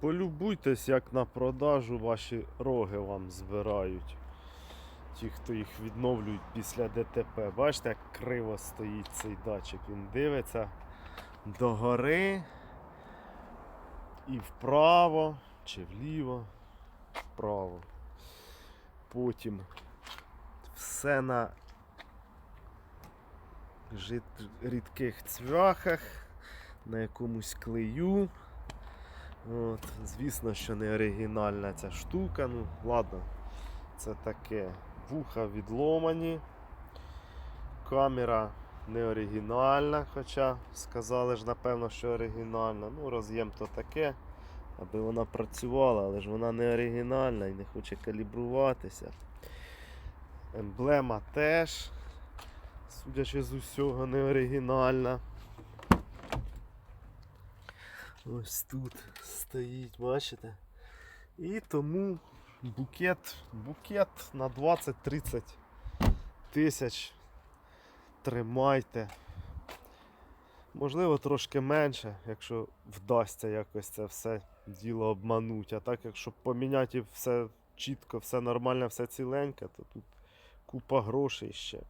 Полюбуйтесь, як на продажу ваші роги вам збирають. Ті, хто їх відновлюють після ДТП. Бачите, як криво стоїть цей датчик. Він дивиться догори і вправо чи вліво. Вправо. Потім все на рідких цвяхах, на якомусь клею. От, звісно, що не оригінальна ця штука. Ну, ладно, це таке. Вуха відломані. Камера не оригінальна, хоча сказали ж, напевно, що оригінальна. Ну, роз'єм то таке, аби вона працювала, але ж вона не оригінальна і не хоче калібруватися. Емблема теж, судячи з усього, не оригінальна. Ось тут стоїть, бачите? І тому букет, букет на 20-30 тисяч тримайте. Можливо, трошки менше, якщо вдасться якось це все діло обманути. А так, якщо поміняти все чітко, все нормально, все ціленьке, то тут купа грошей ще.